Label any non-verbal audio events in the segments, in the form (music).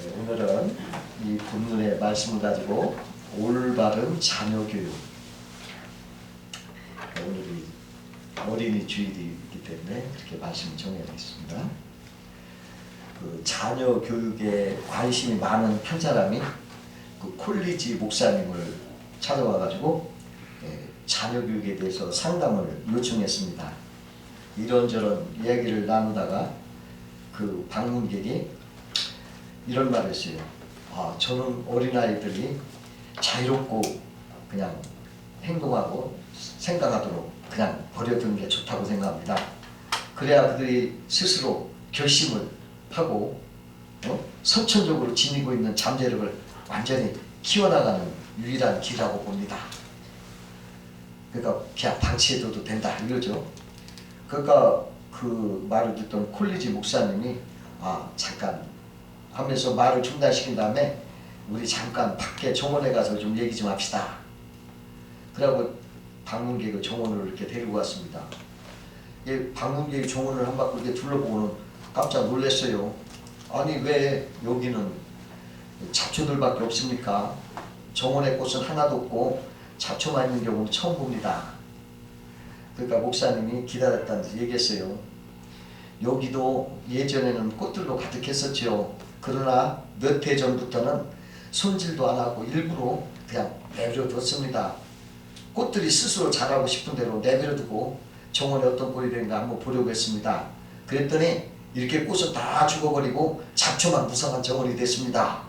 네, 오늘은 이 본문의 말씀을 가지고 올바른 자녀 교육. 네, 오늘이 어린이 주일이기 때문에 그렇게 말씀을 정해야겠습니다. 그 자녀 교육에 관심이 많은 한 사람이 그 콜리지 목사님을 찾아와 가지고 예, 자녀 교육에 대해서 상담을 요청했습니다. 이런저런 이야기를 나누다가 그 방문객이 이런 말을 했어요. 아, 저는 어린아이들이 자유롭고 그냥 행동하고 생각하도록 그냥 버려두는 게 좋다고 생각합니다. 그래야 그들이 스스로 결심을 하고 어? 선천적으로 지니고 있는 잠재력을 완전히 키워나가는 유일한 길이라고 봅니다. 그러니까 그냥 방치해둬도 된다 이거죠. 그러니까 그 말을 듣던 콜리지 목사님이 아 잠깐 하면서 말을 중단시킨 다음에 우리 잠깐 밖에 정원에 가서 좀 얘기 좀 합시다. 그러고 방문객을 정원으로 이렇게 데리고 갔습니다. 이 방문객이 정원을 한 바퀴 이렇게 둘러보고는 깜짝 놀랐어요. 아니 왜 여기는 잡초들밖에 없습니까? 정원의 꽃은 하나도 없고 잡초만 있는 경우는 처음 봅니다. 그러니까 목사님이 기다렸다는 듯 얘기했어요. 여기도 예전에는 꽃들로 가득했었죠. 그러나 몇 해 전부터는 손질도 안 하고 일부러 그냥 내버려뒀습니다. 꽃들이 스스로 자라고 싶은 대로 내버려두고 정원에 어떤 꼴이 되는가 한번 보려고 했습니다. 그랬더니 이렇게 꽃을 다 죽어버리고 잡초만 무성한 정원이 됐습니다.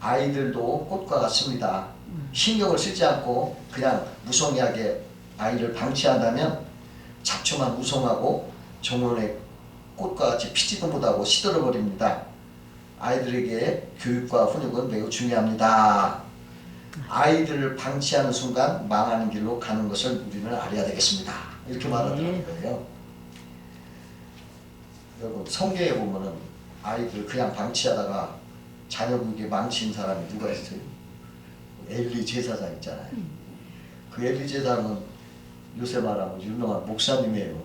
아이들도 꽃과 같습니다. 신경을 쓰지 않고 그냥 무성의하게 아이를 방치한다면 잡초만 무성하고 정원의 꽃과 같이 피지도 못하고 시들어 버립니다. 아이들에게 교육과 훈육은 매우 중요합니다. 아이들을 방치하는 순간 망하는 길로 가는 것을 우리는 알아야 되겠습니다. 이렇게 말하더라는 거예요. 여러분 성경에 보면은 아이들 그냥 방치하다가 자녀 교육에 망친 사람이 누가 있어요? 엘리 제사장 있잖아요. 그 엘리 제사장은 요새 말하면 유명한 목사님이에요.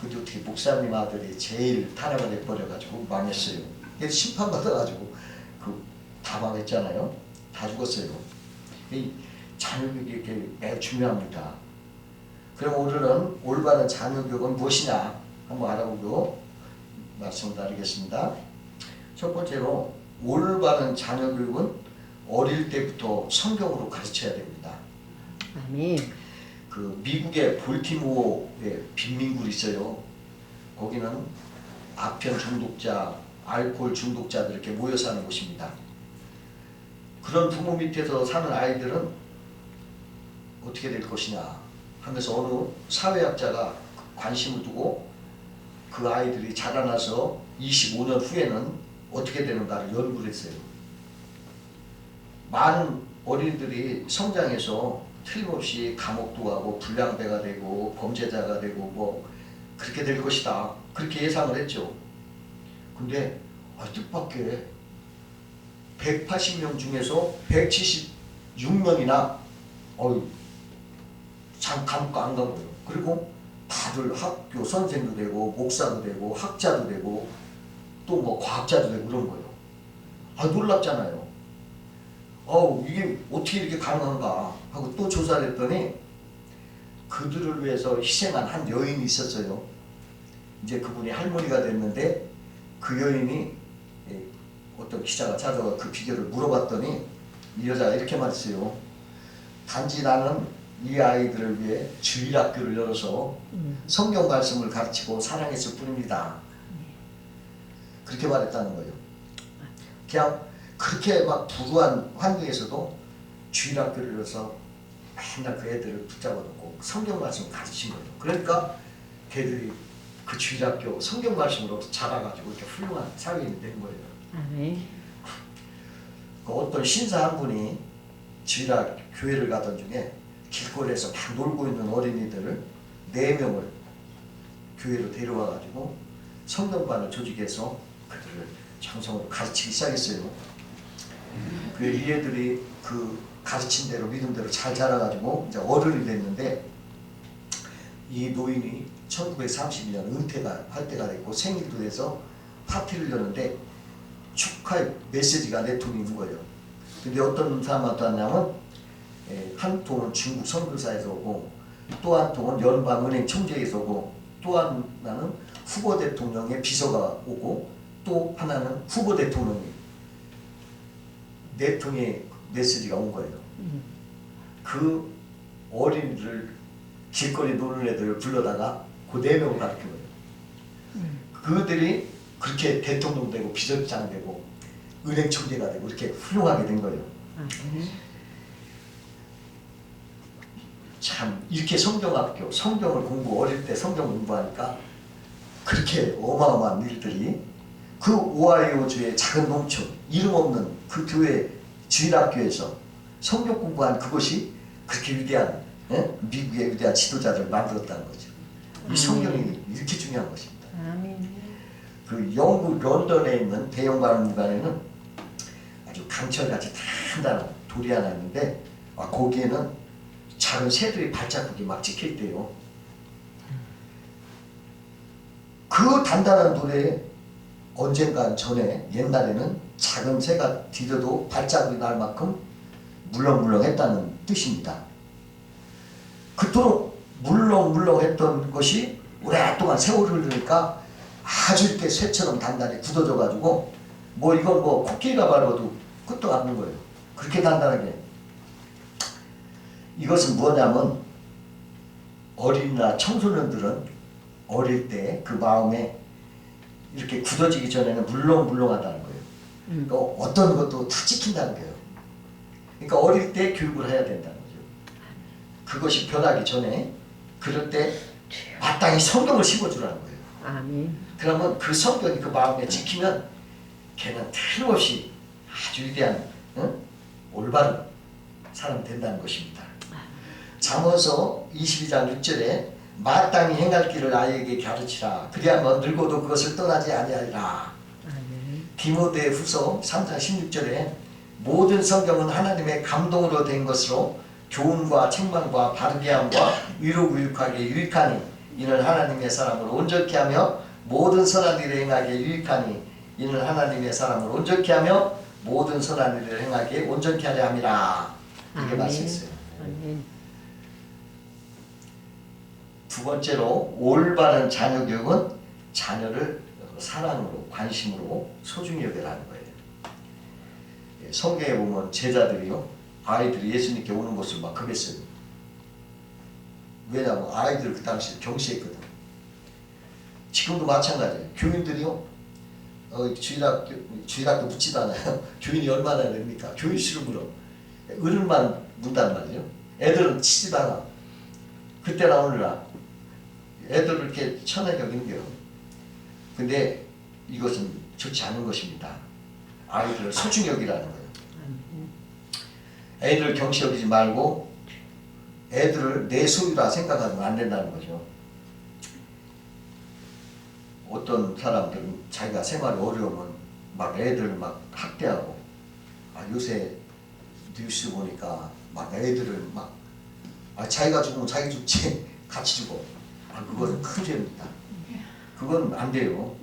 근데 어떻게 목사님 아들이 제일 타락을 해버려가지고 망했어요. 그래서 심판받아가지고 그다 망했잖아요. 다 죽었어요. 이 자녀교육이 이렇게 매우 중요합니다. 그럼 오늘은 올바른 자녀교육은 무엇이냐 한번 알아보고 말씀을 나누겠습니다. 첫 번째로 올바른 자녀교육은 어릴 때부터 성경으로 가르쳐야 됩니다. 아멘. 그 미국의 볼티모어에 빈민굴이 있어요. 거기는 아편 중독자, 알코올 중독자들 이렇게 모여 사는 곳입니다. 그런 부모 밑에서 사는 아이들은 어떻게 될 것이냐 하면서 어느 사회학자가 관심을 두고 그 아이들이 자라나서 25년 후에는 어떻게 되는가를 연구를 했어요. 많은 어린이들이 성장해서 틀림없이 감옥도 가고 불량배가 되고 범죄자가 되고 뭐 그렇게 될 것이다. 그렇게 예상을 했죠. 근데 아, 뜻밖의 180명 중에서 176명이나 어유 참 감옥 안간 거예요. 그리고 다들 학교 선생도 되고 목사도 되고 학자도 되고 또 뭐 과학자도 되고 그런 거예요. 아 놀랍잖아요. 어우 이게 어떻게 이렇게 가능한가 하고 또 조사를 했더니 그들을 위해서 희생한 한 여인이 있었어요. 이제 그분이 할머니가 됐는데 그 여인이 예, 어떤 기자가 찾아와 그 비결을 물어봤더니 이 여자가 이렇게 말했어요. 단지 나는 이 아이들을 위해 주일학교를 열어서 성경 말씀을 가르치고 사랑했을 뿐입니다. 그렇게 말했다는 거예요. 그냥 그렇게 막 불우한 환경에서도 주일학교를 열어서 맨날 그 애들을 붙잡아놓고 성경 말씀을 가르친 거예요. 그러니까 걔들이 그 주일학교 성경 말씀으로 자라가지고 이렇게 훌륭한 사회인이 된 거예요. 아멘. 그 어떤 신사 한 분이 주일학 교회를 가던 중에 길거리에서 막 놀고 있는 어린이들을 네 명을 교회로 데려와 가지고 성경반을 조직해서 그들을 정성으로 가르치기 시작했어요. 그이 애들이 그 가르친 대로 믿음대로 잘 자라가지고 이제 어른이 됐는데 이 노인이 1932년 은퇴가 할 때가 됐고 생일도 돼서 파티를 여는데 축하의 메시지가 있는 거예요. 근데 어떤 사람한테 왔냐면 에, 한 통은 중국 선교사에서 오고 또 한 통은 연방은행 총재에서 오고 또 하나는 후보 대통령의 비서가 오고 또 하나는 후보 대통령이 네 통의 메시지가 온 거예요. 음. 그 어린이를 길거리 노는 애들을 불러다가 그 네 명을 가르친 거예요. 그들이 그렇게 대통령 되고 비서장 되고 은행 총재가 되고 이렇게 훌륭하게 된 거예요. 아멘. 참 이렇게 성경학교 성경을 공부 어릴 때 성경 공부하니까 그렇게 어마어마한 일들이 그 오하이오 주의 작은 농촌 이름 없는 그 교회 주일학교에서 성경 공부한 그것이 그렇게 위대한 예? 미국의 위대한 지도자를 만들었다는 거죠. 이 성경이 이렇게 중요한 것입니다. 그 영국 런던에 있는 대형 박물관에는 아주 강철같이 단단한 돌이 하나 있는데 아, 거기에는 작은 새들의 발자국이 막 찍혀 있대요. 그 단단한 돌에 언젠가 전에 옛날에는 작은 새가 디뎌도 발자국이 날 만큼 물렁물렁했다는 뜻입니다. 그토록 물렁물렁했던 것이 오랫동안 세월을 흐르니까 아주 이렇게 쇠처럼 단단히 굳어져 가지고 뭐 이건 뭐 코끼리가 밟아도 끝도 없는 거예요. 그렇게 단단하게. 이것은 뭐냐면 어린이나 청소년들은 어릴 때 그 마음에 이렇게 굳어지기 전에는 물렁물렁하다는 거예요. 음. 그러니까 어떤 것도 다 찍힌다는 거예요. 그러니까 어릴 때 교육을 해야 된다는 거죠. 그것이 변하기 전에 그럴 때 마땅히 성경을 심어주라는 거예요. 아멘. 그러면 그 성경이 그 마음에 지키면 걔는 틀림없이 아주 위대한 응? 올바른 사람이 된다는 것입니다. 잠언서 22장 6절에 마땅히 행할 길을 아이에게 가르치라 그리하면 늙어도 그것을 떠나지 아니하리라. 디모데 후서 3장 16절에 모든 성경은 하나님의 감동으로 된 것으로 교훈과 책망과 바르게 함과 위로 유익하게 유익하니 이는 하나님의 사람을 온전케 하며 모든 선한 일을 행하게 유익하니 이는 하나님의 사람을 온전케 하며 모든 선한 일을 행하게 온전케 하려 함이라 이게. 아멘. 두 번째로 올바른 자녀 교육은 자녀를 사랑으로 관심으로 소중히 여겨라는 거예요. 예, 성경에 보면 제자들이요 아이들이 예수님께 오는 것을 막 그랬어요. 왜냐하면 아이들 그 당시에 경시했거든. 지금도 마찬가지예요. 교인들이요 어, 주일학교 주일학교 묻지도 않아요. (laughs) 교인이 얼마나 됩니까? 교인 수를 물어. 어른만 문단 말이죠. 애들은 치지도 않아. 그때나 오늘나 애들을 이렇게 천하게 여긴대요. 근데 이것은 좋지 않은 것입니다. 아이들을 소중히 여기라는 거예요. 애들을 경시 여기지 말고 애들을 내 소유라 생각하면 안 된다는 거죠. 어떤 사람들은 자기가 생활이 어려우면 막 애들 막 학대하고 아, 요새 뉴스 보니까 막 애들을 막 아, 자기가 죽으면 자기 죽지 (laughs) 같이 죽어. 아, 그거는 큰 죄입니다. 그건 안 돼요.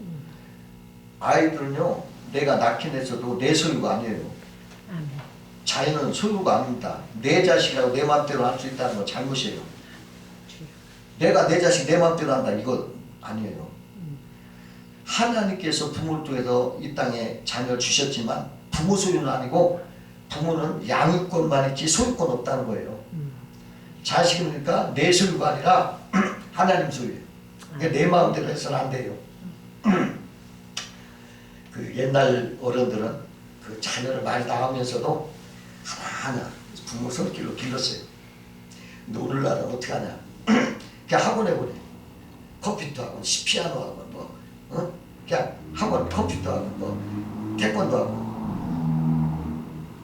아이들은요 내가 낳긴 했어도 내 소유가 아니에요. 자유는 소유가 아닙니다. 내 자식이라고 내 마음대로 할 수 있다는 건 잘못이에요. 내가 내 자식 내 마음대로 한다 이거 아니에요. 하나님께서 부모를 통해서 이 땅에 자녀를 주셨지만 부모 소유는 아니고 부모는 양육권만 있지 소유권 없다는 거예요. 자식이니까 내 소유가 아니라 (clears throat) 하나님 소유예요. 그러니까 내 마음대로 해서는 안 돼요. (clears throat) 그 옛날 어른들은 그 자녀를 많이 낳으면서도 하나하나 부모 손길로 길렀어요. 근데 오늘날은 어떻게 하냐? (clears throat) 그냥 학원에 보내. 컴퓨터 학원, 피아노 학원, 뭐, 어? 그냥 학원, 컴퓨터 학원, 뭐, 태권도 학원.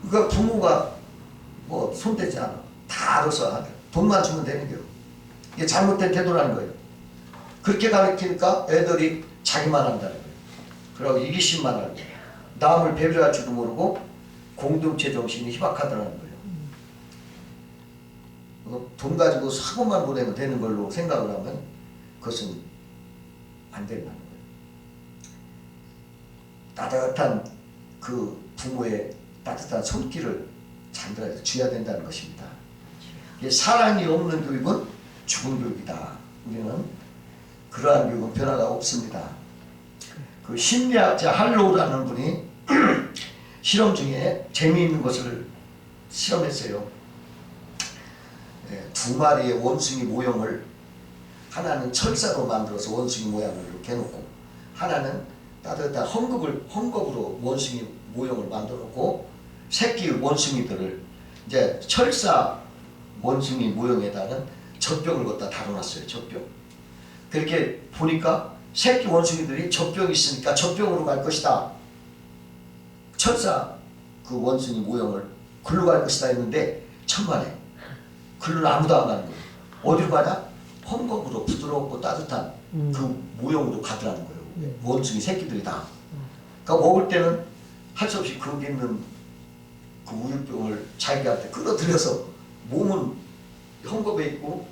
그거 부모가 뭐 손대지 않아. 다 알아서 하게. 돈만 주면 되는 거예요. 이게 잘못된 태도라는 거예요. 그렇게 가르치니까 애들이 자기만 한다는 거예요. 그리고 이기심만 하는 거예요. 남을 배려할 줄도 모르고 공동체 정신이 희박하다는 거예요. 어, 돈 가지고 사고만 보내면 되는 걸로 생각을 하면 그것은 안 된다는 거예요. 따뜻한 그 부모의 따뜻한 손길을 잔들하게 쥐어야 된다는 것입니다. 사랑이 없는 교육은 죽은 교육이다. 우리는 그러한 교육은 변화가 없습니다. 그 심리학자 할로우라는 분이 실험 중에 재미있는 것을 실험했어요. 예, 두 마리의 원숭이 모형을 하나는 철사로 만들어서 원숭이 모양을 이렇게 해놓고 하나는 따뜻한 헝겊을 헝겊으로 원숭이 모형을 만들어 놓고 새끼 원숭이들을 이제 철사 원숭이 모형에다는 젖병을 갖다 달아놨어요. 젖병. 그렇게 보니까 새끼 원숭이들이 젖병이 있으니까 젖병으로 갈 것이다. 철사 그 원숭이 모형을 글로 갈 것이다 했는데 천만에 글로는 아무도 안 가는 거예요. 어디로 가냐? 헝겊으로 부드럽고 따뜻한 음. 그 모형으로 가더라는 거예요. 네. 원숭이 새끼들이 다. 그러니까 먹을 때는 할 수 없이 거기 있는 그 우유병을 자기한테 끌어들여서 몸은 헝겊에 있고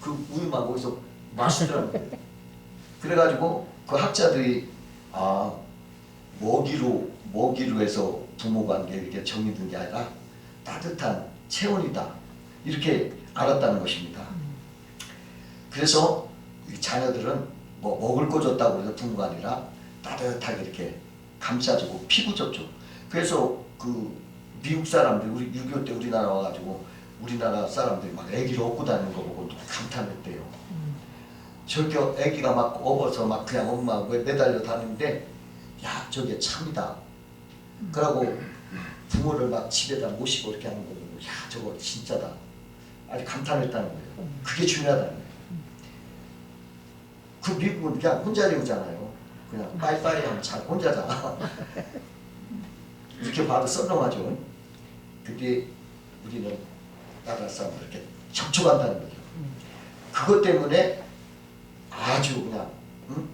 그 우유만 거기서 마시더라는 거예요. 그래가지고 그 학자들이 아 먹이로 먹이로 해서 부모 관계 이렇게 정리된 게 아니라 따뜻한 체온이다 이렇게 알았다는 것입니다. 그래서 이 자녀들은 뭐 먹을 거 줬다고 해서 부모가 아니라 따뜻하게 이렇게 감싸주고 피부 접촉. 그래서 그 미국 사람들 우리 6.25 때 우리나라 와가지고 우리나라 사람들이 막 애기를 업고 다니는 거 보고 감탄했대요. 저렇게 애기가 막 업어서 막 그냥 엄마 왜 매달려 다니는데 야 저게 참이다. 그러고 부모를 막 집에다 모시고 이렇게 하는 거 보고 야 저거 진짜다. 아주 감탄했다는 거예요. 그게 중요하다는 거예요. 그 미국은 그냥 혼자 배우잖아요. 그냥 빠이빠이 하면 잘 혼자잖아. (laughs) 이렇게 봐도 썰렁하죠. 그게 우리는 나라 사람들 이렇게 접촉한다는 거죠. 그것 때문에 아주 그냥 응?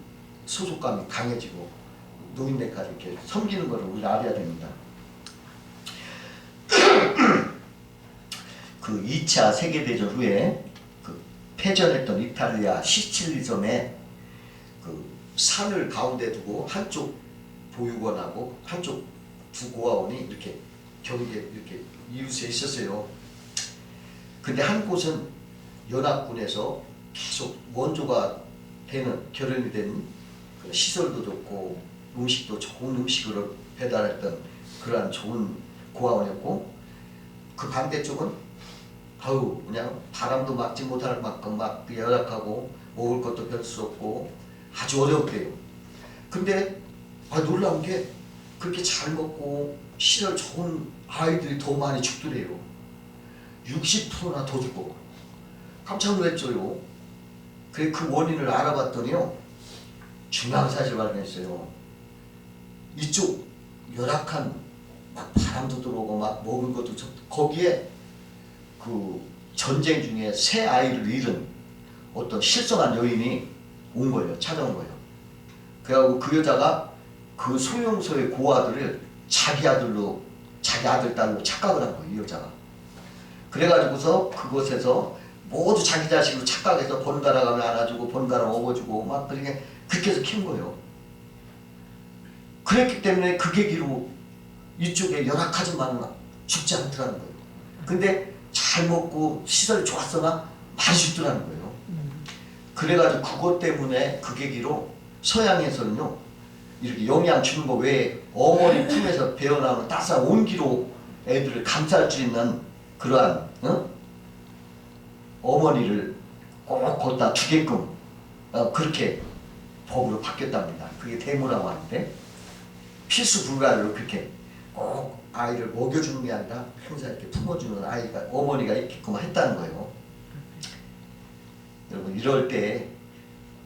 소속감이 강해지고 노인네까지 이렇게 섬기는 것을 우리가 알아야 됩니다. (clears throat) 그 2차 세계대전 후에 그 패전했던 이탈리아 시칠리 섬에 그 산을 가운데 두고 한쪽 보육원하고 한쪽 두 고아원이 이렇게 경계 이렇게 이웃에 있었어요. 근데 한 곳은 연합군에서 계속 원조가 되는 결혼이 된그 시설도 좋고 음식도 좋은 음식을 배달했던 그러한 좋은 고아원이었고 그 반대쪽은 아우 그냥 바람도 막지 못할 만큼 막 열악하고 먹을 것도 별 수 없고 아주 어려웠대요. 근데 아 놀라운 게 그렇게 잘 먹고 시설 좋은 아이들이 더 많이 죽더래요. 60%나 더 죽고 깜짝 놀랐죠요. 그래 그 원인을 알아봤더니요 중요한 사실 발견했어요. 이쪽 열악한 막 바람도 들어오고 막 먹을 것도 좋 거기에 그 전쟁 중에 새 아이를 잃은 어떤 실성한 여인이 온 거예요. 찾아온 거예요. 그래갖고 그 여자가 그 소용소의 고아들을 자기 아들로 자기 아들 딸로 착각을 한 거예요. 이 여자가. 그래가지고서 그곳에서 모두 자기 자식으로 착각해서 번갈아 가면 안아주고 번갈아 업어주고 막 그렇게 그렇게 해서 키운 거예요. 그랬기 때문에 그 계기로 이쪽에 열악하지만 죽지 않더라는 거예요. 근데 잘 먹고 시설이 좋았으나 많이 죽더라는 거예요. 그래가지고 그것 때문에 그 계기로 서양에서는요 이렇게 영양 주는 거 외에 어머니 품에서 배어나오는 따스한 온기로 애들을 감쌀 수 있는 그러한 어? 어머니를 꼭 거기다 두게끔 어, 그렇게 법으로 바뀌었답니다. 그게 대무라고 하는데 필수 불가로 그렇게 꼭 아이를 먹여주는 게 아니라 항상 이렇게 품어주는 아이가 어머니가 있게끔 했다는 거예요. 여러분 이럴 때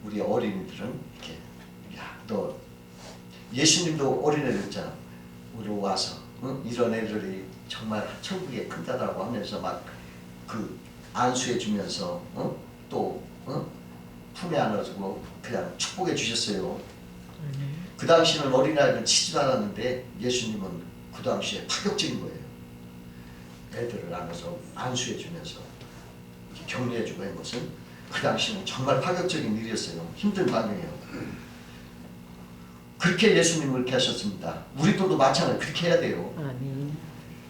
우리 어린이들은 이렇게 야너 예수님도 어린애들있잖아 우리 와서 응? 이런 애들이 정말 천국에 큰다라고 하면서 막 그 안수해 주면서 응? 또 응? 품에 안아주고 그냥 축복해 주셨어요. 그 당시는 어린아이는 치지도 않았는데 예수님은 그 당시에 파격적인 거예요. 애들을 안아서 안수해 주면서 격려해 주고 한 것은 그 당시는 정말 파격적인 일이었어요. 힘든 반응이에요. 그렇게 예수님을 그렇게 하셨습니다. 우리들도 마찬가지 그렇게 해야 돼요. 아멘.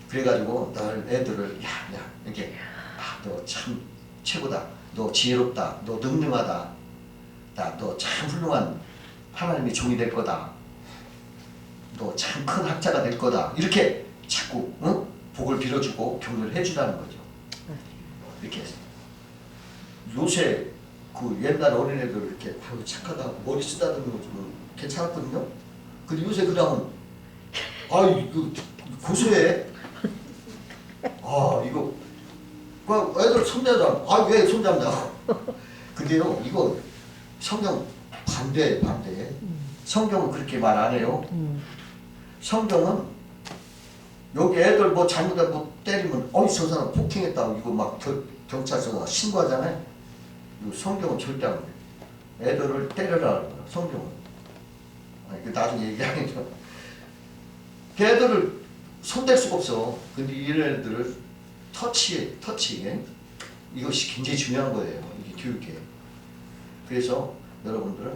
그래가지고 늘 애들을 야 야 이렇게 아, 너참 최고다. 너 지혜롭다. 너 능능하다. 너참 훌륭한 하나님의 종이 될 거다. 너 참 큰 학자가 될 거다. 이렇게 자꾸 응? 복을 빌어주고 격려를 해주라는 거죠. 이렇게 해서. 요새 그 옛날 어린애들 이렇게 아유 착하다 머리 쓰다듬는 거좀 괜찮았거든요. 근데 요새 그러면 아유 이거 고소해. 아 이거 그 애들 손잡자. 아왜 손잡냐? 근데요 이거 성경 반대 반대. 성경은 그렇게 말 안 해요. 음. 성경은 여기 애들 뭐 잘못하면 뭐 때리면 어이 저 사람 폭행했다고 이거 막 겨- 경찰서가 신고하잖아요. 성경은 절대 안 돼. 애들을 때려라 성경은. 아니, 그 나중에 얘기하니까. 그 애들을 손댈 수가 없어. 근데 이런 애들을 터치해, 터치해. 이것이 굉장히 중요한 거예요. 이게 교육에. 그래서 여러분들은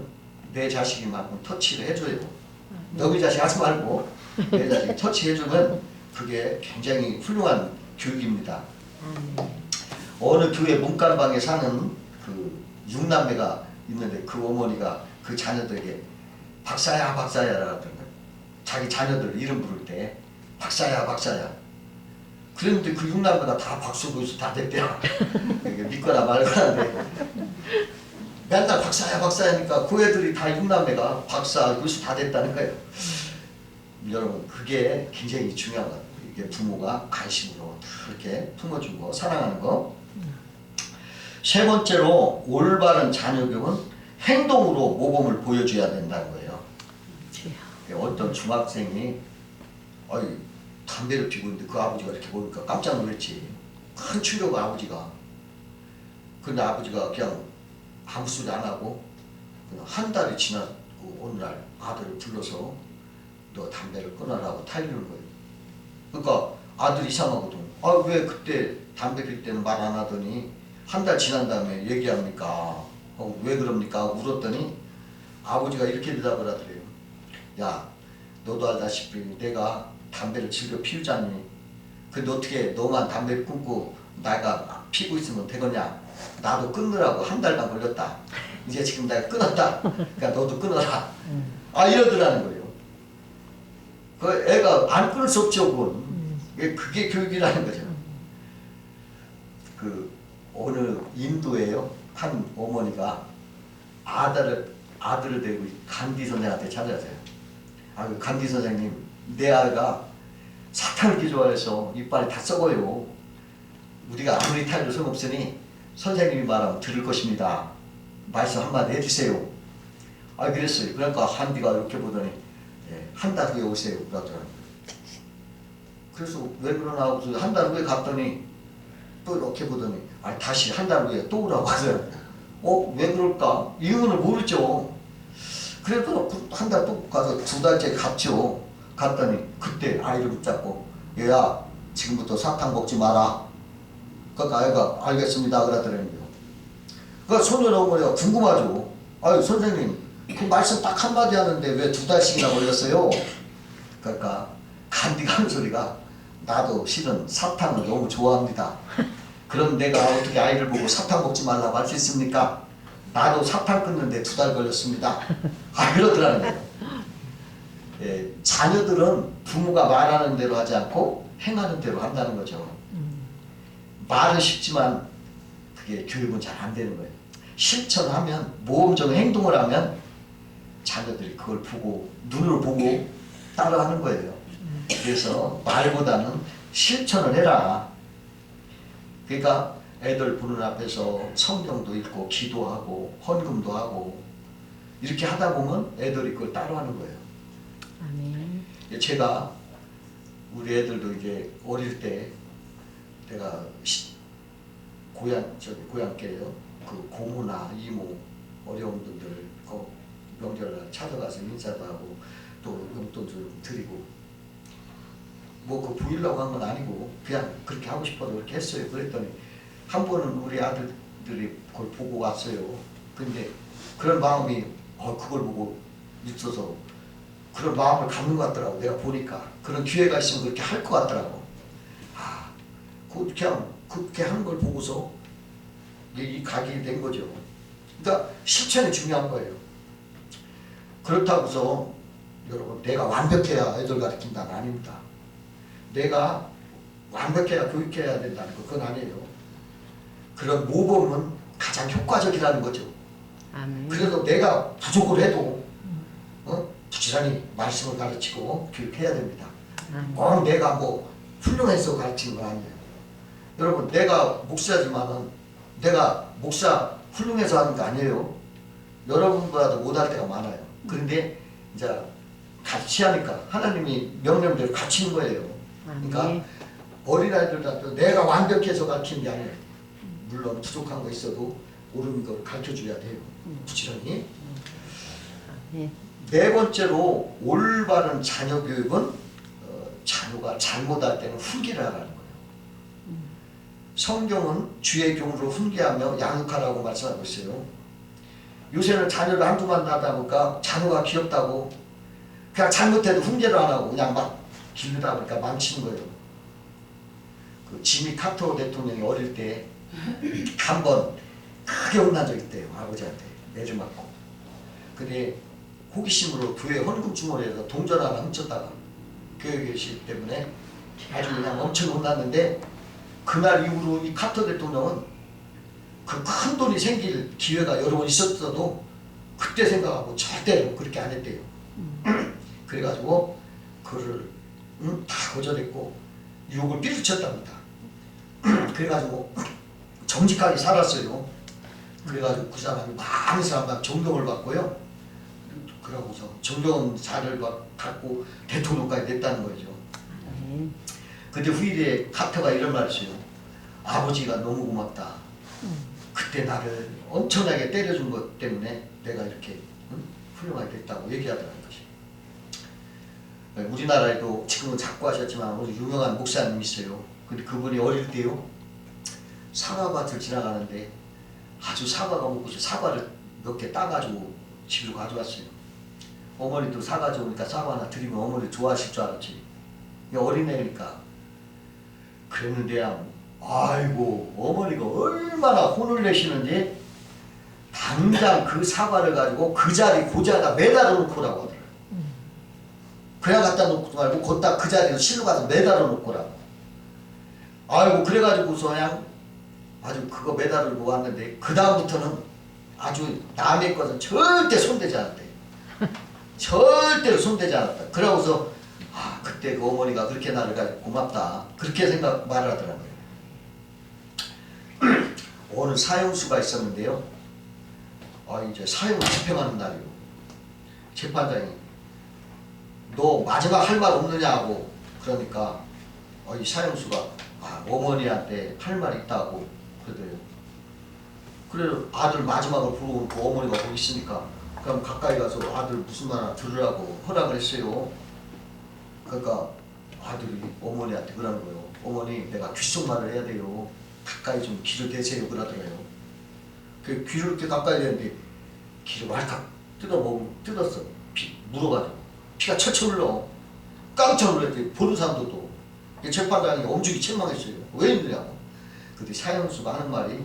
내 자식이만큼 터치를 해줘요. 너희 자식 하지 말고 내 자식 터치해주면 그게 굉장히 훌륭한 교육입니다. 아멘. 어느 교회 문간방에 사는 그 육남매가 있는데 그 어머니가 그 자녀들에게 박사야 박사야라고 하더니 자기 자녀들 이름 부를 때 박사야 박사야 그랬는데 그 육남매가 다 박수 보여서 다 됐대요 믿거나 말거나인데 맨날 박사야 박사야니까 그 애들이 다 육남매가 박사 교수 다 됐다는 거예요 여러분 그게 굉장히 중요한 것 같아요 이게 부모가 관심으로 이렇게 품어주고 사랑하는 거 세 번째로 올바른 자녀 교육은 행동으로 모범을 보여줘야 된다는 거예요. 어떤 중학생이 어이 담배를 피고 있는데 그 아버지가 이렇게 보니까 깜짝 놀랐지. 큰 충격 아버지가. 근데 아버지가 그냥 아무 소리 안 하고 한 달이 지났고 어느 날 아들을 불러서 너 담배를 끊어라고 타이르는 거예요. 그러니까 아들이 이상하거든. 아 왜 그때 담배 필 때는 말 안 하더니 한 달 지난 다음에 얘기합니까? 어, 왜 그럽니까? 울었더니 아버지가 이렇게 대답을 하더래요. 야, 너도 알다시피 내가 담배를 즐겨 피우자니 근데 어떻게 너만 담배를 끊고 내가 피고 있으면 되겠냐? 나도 끊느라고 한 달간 걸렸다. 이제 지금 내가 끊었다. 그러니까 너도 끊어라. 아 이러더라는 거예요. 그 애가 안 끊을 수 없죠, 그건. 그게- 교육이라는 거죠. 그 어느 인도에요 한 어머니가 아들을 아들을 데리고 간디 선생한테 찾아가세요. 아, 그 간디 선생님, 내 아이가 사탕을 이렇게 좋아해서 이빨이 다 썩어요. 우리가 아무리 타도 소용없으니 선생님이 말하면 들을 것입니다. 말씀 한마디 해주세요. 아, 그랬어요. 그러니까 한디가 이렇게 보더니 예, 한달 후에 오세요. 그러더라고요. 그래서 왜 그러나 하고 한 달 후에 갔더니 또 이렇게 보더니 아 다시 한 달 후에 또 오라고 하세요. 어? 왜 그럴까? 이유는 모르죠. 그래도 한 달 또 가서 두 달째 갔죠. 갔더니 그때 아이를 붙잡고 얘야 지금부터 사탕 먹지 마라. 그러니까 아이가 알겠습니다 그러더라고요. 그 소년 어머니가 궁금하죠. 아유 선생님 그 말씀 딱 한마디 하는데 왜 두 달씩이나 걸렸어요? 그러니까 간디가 하는 소리가 나도 실은 사탕을 너무 좋아합니다. 그럼 내가 어떻게 아이를 보고 사탕 먹지 말라고 할 수 있습니까? 나도 사탕 끊는데 두 달 걸렸습니다. 아 그러더라는 거예요. 예, 자녀들은 부모가 말하는 대로 하지 않고 행하는 대로 한다는 거죠. 말은 쉽지만 그게 교육은 잘 안 되는 거예요. 실천하면 모험적인 행동을 하면 자녀들이 그걸 보고 눈으로 보고 따라하는 거예요. 그래서 말보다는 실천을 해라. 그러니까 애들 보는 앞에서 성경도 읽고 기도하고 헌금도 하고 이렇게 하다 보면 애들이 그걸 따라하는 거예요. 아멘. 제가 우리 애들도 이제 어릴 때 내가 시- 고향 저기 고향께요. 그 고모나 이모 어려운 분들 그 명절날 찾아가서 인사도 하고 또 용돈 좀 드리고. 뭐그 보이려고 한 건 아니고 그냥 그렇게 하고 싶어서 그렇게 했어요. 그랬더니 한 번은 우리 아들들이 그걸 보고 왔어요. 근데 그런 마음이 어 그걸 보고 있어서 그런 마음을 갖는 것 같더라고. 내가 보니까. 그런 기회가 있으면 그렇게 할 것 같더라고. 아 그렇게 그렇게 하는 걸 보고서 이 각이 된 거죠 그러니까 실천이 중요한 거예요 그렇다고서 여러분 내가 완벽해야 애들 가르친다는 아닙니다 내가 완벽해야 교육해야 된다는 거 그건 아니에요 그런 모범은 가장 효과적이라는 거죠 아멘. 그래도 내가 부족을 해도 어? 부지런히 말씀을 가르치고 교육해야 됩니다. 꼭 내가 뭐 훌륭해서 가르치는 건 아니에요. 여러분 내가 목사지만은 내가 목사 훌륭해서 하는 거 아니에요. 여러분보다도 못할 때가 많아요. 그런데 이제 같이 하니까 하나님이 명령대로 갖추는 거예요. 그러니까 아멘. 어린아이들한테 내가 완벽해서 가르치는 게 아니에요. 물론 부족한 거 있어도 옳은 걸 가르쳐줘야 돼요. 부지런히. 아멘. 네 번째로 올바른 자녀 교육은 어, 자녀가 잘못할 때는 훈계를 하라는. 성경은 주의 경우로 훈계하며 양육하라고 말씀하고 있어요. 요새는 자녀를 한두만 낳다 보니까 자녀가 귀엽다고 그냥 잘못해도 훈계를 안 하고 그냥 막 기르다 보니까 망치는 거예요. 그 지미 카터 대통령이 어릴 때 한 번 크게 혼난 적 있대요. 아버지한테 매주 맞고. 근데 호기심으로 교회 헌금 주머니에서 동전 하나 훔쳤다가 교회 계시 때문에 아주 그냥 엄청 혼났는데 그날 이후로 이 카터 대통령은 그 큰 돈이 생길 기회가 여러 번 있었어도 그때 생각하고 절대로 그렇게 안 했대요. (clears throat) 그래가지고 그를 응? 다 거절했고 유혹을 삐르쳤답니다. (clears throat) 그래가지고 (clears throat) 정직하게 살았어요. 그래가지고 그 사람이 많은 사람과 존경을 받고요. 그러고서 정경사를 갖고 대통령까지 됐다는 거죠. 근데 후일에 카터가 이런 말을 했어요. 아버지가 너무 고맙다. 그때 나를 엄청나게 때려준 것 때문에 내가 이렇게 응? 훌륭하게 됐다고 얘기하더라는 것이. 네, 우리나라에도 지금은 작고 하셨지만 우리 유명한 목사님 있어요. 근데 그분이 어릴 때요 사과밭을 지나가는데 아주 사과가 먹고서 사과를 몇 개 따가지고 집으로 가져왔어요. 어머니도 사과 좋으니까 사과 하나 드리면 어머니 좋아하실 줄 알았지. 어린애니까. 그랬는데 아이고 어머니가 얼마나 혼을 내시는지 당장 그 사과를 가지고 그 자리 고자에다 매달아 놓고 라고 하더라고요. 그냥 갖다 놓고 말고 곧다 그 자리에서 실로 가서 매달아 놓고 라고. 아이고 그래가지고서 그냥 아주 그거 매달고 왔는데 그 다음부터는 아주 남의 것은 절대 손대지 않았대. 절대로 손대지 않았다. 그러고서 아 그때 그 어머니가 그렇게 나를 고맙다. 그렇게 생각 말하더라고요. (clears throat) 오늘 사형수가 있었는데요. 아 이제 사형을 집행하는 날이요. 재판장이 너 마지막 할 말 없느냐고 그러니까 어, 이 사형수가 아, 어머니한테 할 말 있다고 그러더래요. 그래 아들 마지막을 부르고 그 어머니가 거기 있으니까 그럼 가까이 가서 아들 무슨 말 들으라고 허락을 했어요. 그러니까 아들이 어머니한테 그러는 거예요. 어머니 내가 귓속말을 해야 돼요. 가까이 좀 귀를 대세요 그러더래요. 그 귀를 이렇게 가까이 대는데 귀를 왈칵 뜯어 먹 뜯었어. 피 물어가지고 피가 철철 흘러. 깜짝 놀랐지 보는 사람들도 이 재판장이 엄중히 책망했어요. 왜 이러냐고. 근데 사형수가 하는 말이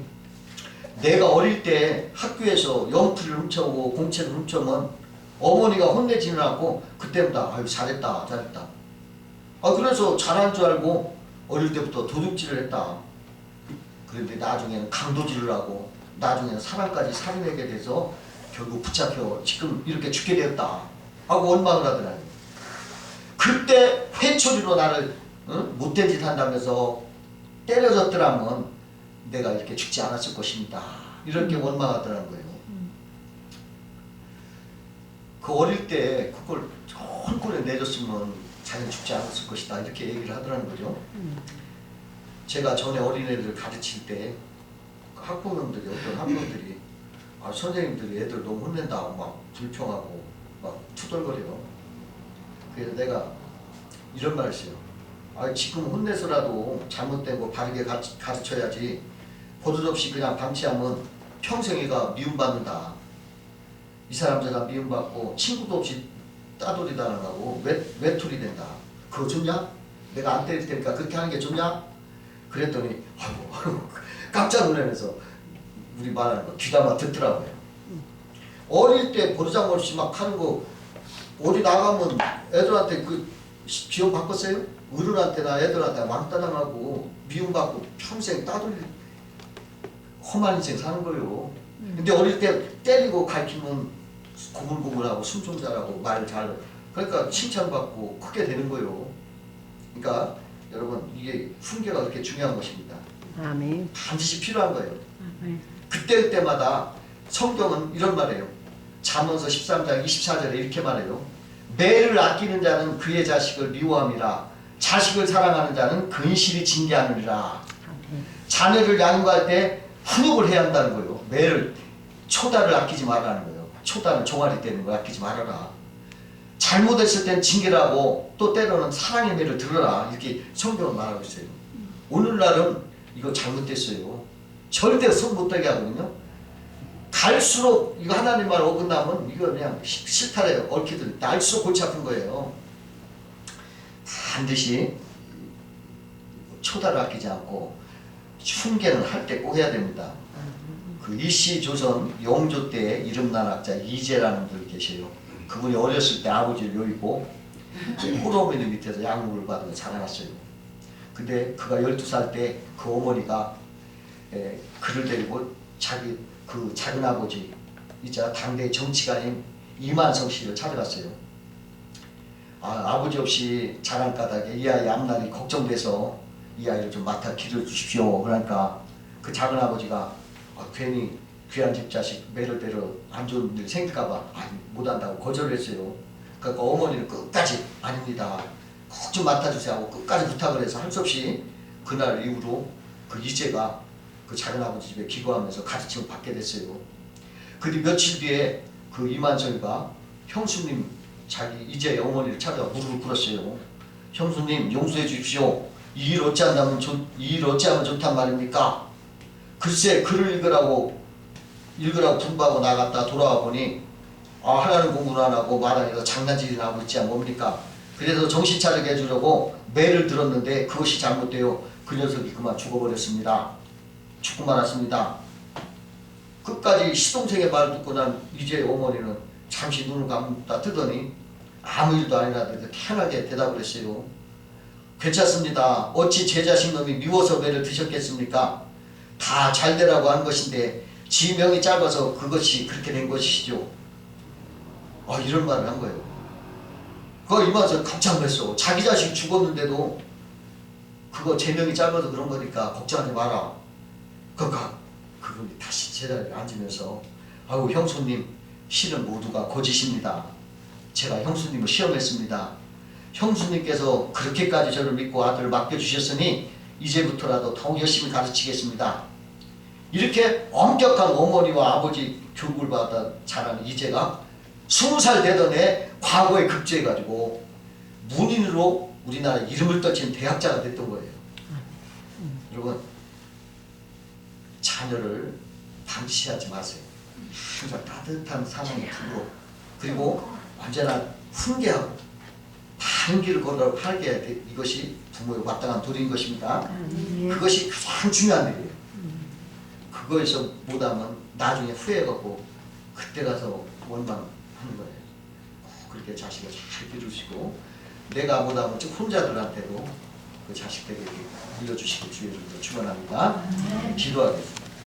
내가 어릴 때 학교에서 연필을 훔쳐오고 공책을 훔쳐오면 어머니가 혼내지는 않고 그때부터 아유 잘했다 잘했다. 아 그래서 잘한 줄 알고 어릴 때부터 도둑질을 했다. 그런데 나중에는 강도질을 하고 나중에는 사람까지 살인하게 돼서 결국 붙잡혀 지금 이렇게 죽게 되었다 하고 원망을 하더라고요. 그때 회초리로 나를 응? 못된 짓 한다면서 때려줬더라면 내가 이렇게 죽지 않았을 것입니다. 이렇게 원망하더라는 거예요. 그 어릴 때 그걸 좋은 꼴에 내줬으면 자기는 죽지 않았을 것이다. 이렇게 얘기를 하더라는 거죠. 제가 전에 어린애들 가르칠 때 학부모님들이 어떤 학부모들이 아, 선생님들이 애들 너무 혼낸다고 막 불평하고 막 투덜거려요. 그래서 내가 이런 말 했어요. 아, 지금 혼내서라도 잘못된 거 바르게 가, 가르쳐야지 버릇없이 그냥 방치하면 평생 애가 미움받는다. 이 사람들아 미움받고 친구도 없이 따돌이 당하고 외, 외톨이 된다. 그거 좋냐? 내가 안 때릴 테니까 그렇게 하는 게 좋냐? 그랬더니 아이고 (laughs) 깜짝 놀라면서 우리 말하는 거 귀담아 듣더라고요. 어릴 때 버르장머리 막 하는 거 어디 나가면 애들한테 그 시- 비용 바꿨어요? 어른한테나 애들한테 왕따 당하고 미움받고 평생 따돌리 험한 인생 사는 거예요. 근데 어릴 때 때리고 가르치면 고물고물하고 숨 좀 잘하고 말 잘 그러니까 칭찬받고 크게 되는 거예요. 그러니까 여러분 이게 훈계가 그렇게 중요한 것입니다. 아멘. 반드시 필요한 거예요. 아멘. 그때 그때마다 성경은 이런 말이에요. 잠언서 13장 24절에 이렇게 말해요. 매를 아끼는 자는 그의 자식을 미워함이라 자식을 사랑하는 자는 근실이 징계하느니라. 자녀를 양육할 때 훈육을 해야 한다는 거예요. 매를 초다를 아끼지 말라는 거예요. 초다는 종아리 떼는 거 아끼지 말아라. 잘못했을 땐 징계를 하고 또 때로는 사랑의 매를 들어라 이렇게 성경은 말하고 있어요. 오늘날은 이거 잘못됐어요. 절대 손 못대게 하거든요. 갈수록 이거 하나님 말 어긋나면 이거 그냥 시- 실타래요. 얽히든 날수록 골치 아픈 거예요. 반드시 초다를 아끼지 않고 훈계는 할 때 꼭 해야 됩니다. 그 일시 조선 영조 때 이름난 학자 이재라는 분이 계셔요. 그분이 어렸을 때 아버지를 요이고 호러머니 밑에서 양육을 받으며 자라났어요. 근데 그가 12살 때 그 어머니가 에, 그를 데리고 자기 그 작은 아버지 이자 당대 정치가인 이만성 씨를 찾아갔어요. 아, 아버지 없이 자란 까닭에 이 아이 앞날이 걱정돼서 이 아이를 좀 맡아 기르 주십시오. 그러니까 그 작은 아버지가 아, 괜히 귀한 집 자식 매를 대러 안 좋은 일 생길까봐 못한다고 거절을 했어요. 그러니까 어머니는 끝까지 아닙니다. 꼭 좀 맡아주세요 하고 끝까지 부탁을 해서 할 수 없이 그날 이후로 그 이재가 그 작은 아버지 집에 기거하면서 가르침을 받게 됐어요. 근데 며칠 뒤에 그 이만성이가 형수님 자기 이제 어머니를 찾아 무릎을 꿇었어요. 형수님 용서해 주십시오. 이 일 어찌 한다면 좋, 이일 어찌 하면 좋단 말입니까? 글쎄 글을 읽으라고 읽으라고 분부하고 나갔다 돌아와 보니 아 하나는 공부를 안 하고 말안 해서 장난질이나 하고 있지 뭡니까? 그래서 정신 차리게 해주려고 매를 들었는데 그것이 잘못되어 그 녀석이 그만 죽어버렸습니다. 죽고 말았습니다. 끝까지 시동생의 말을 듣고 난 이제 어머니는 잠시 눈을 감다 뜨더니 아무 일도 아니라도 편하게 대답을 했어요. 괜찮습니다. 어찌 제 자식 놈이 미워서 매를 드셨겠습니까? 다 잘 되라고 한 것인데 지 명이 짧아서 그것이 그렇게 된 것이죠. 아 이런 말을 한 거예요. 그거 이마서 깜짝 놀랐어. 자기 자식 죽었는데도 그거 제 명이 짧아서 그런 거니까 걱정하지 마라. 그러니까 그분이 다시 제자리에 앉으면서 아우 형수님 실은 모두가 거짓입니다. 제가 형수님을 시험했습니다. 형수님께서 그렇게까지 저를 믿고 아들을 맡겨주셨으니 이제부터라도 더욱 열심히 가르치겠습니다. 이렇게 엄격한 어머니와 아버지 교육을 받아 자란 이제가 스무 살 되던 해 과거에 급제해가지고 문인으로 우리나라 이름을 떨친 대학자가 됐던 거예요. 여러분 자녀를 방치하지 마세요. 항상 따뜻한 사랑의 품으로 그리고 언제나 훈계하고 바른 길을 걸어 팔게 돼. 이것이 부모의 마땅한 도리인 것입니다. 아멘. 그것이 가장 중요한 일이에요. 그거에서 못하면 나중에 후회해갖고 그때 가서 원망하는 거예요. 꼭 그렇게 자식을 잘 기르시고 내가 못하면 즉 혼자들한테도 그 자식들에게 물려주시길 주의를 축원합니다. 기도하겠습니다.